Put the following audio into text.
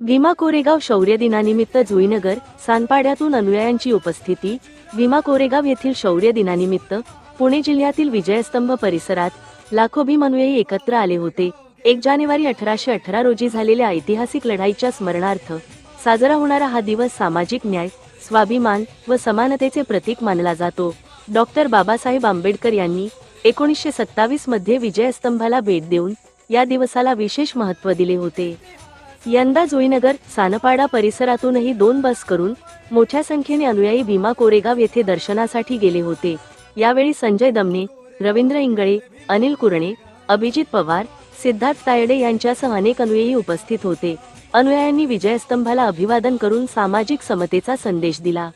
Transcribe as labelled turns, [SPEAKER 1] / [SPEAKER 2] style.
[SPEAKER 1] भीमा कोरेगाव शौर्य दिनानिमित्त जुईनगर सानपाड्यातून अनुयायांची उपस्थिती भीमा कोरेगाव येथील शौर्य दिनानिमित्त पुणे जिल्ह्यातील विजयस्तंभ परिसरात लाखो भीम अनुयायी एकत्र आले होते. एक जानेवारी अठराशे अठरा रोजी झालेल्या ऐतिहासिक लढाईच्या स्मरणार्थ साजरा होणारा हा दिवस सामाजिक न्याय स्वाभिमान व समानतेचे प्रतीक मानला जातो. डॉक्टर बाबासाहेब आंबेडकर यांनी एकोणीसशे सत्तावीसमध्ये विजयस्तंभाला भेट देऊन या दिवसाला विशेष महत्त्व दिले होते. यंदा जुईनगर सानपाडा परिसरातूनही दोन बस करून मोठ्या संख्येने अनुयायी भीमा कोरेगाव येथे दर्शनासाठी गेले होते. यावेळी संजय दमने रवींद्र इंगळे अनिल कुरणे अभिजित पवार सिद्धार्थ तायडे यांच्यासह अनेक अनुयायी उपस्थित होते. अनुयायांनी विजयस्तंभाला अभिवादन करून सामाजिक समतेचा संदेश दिला.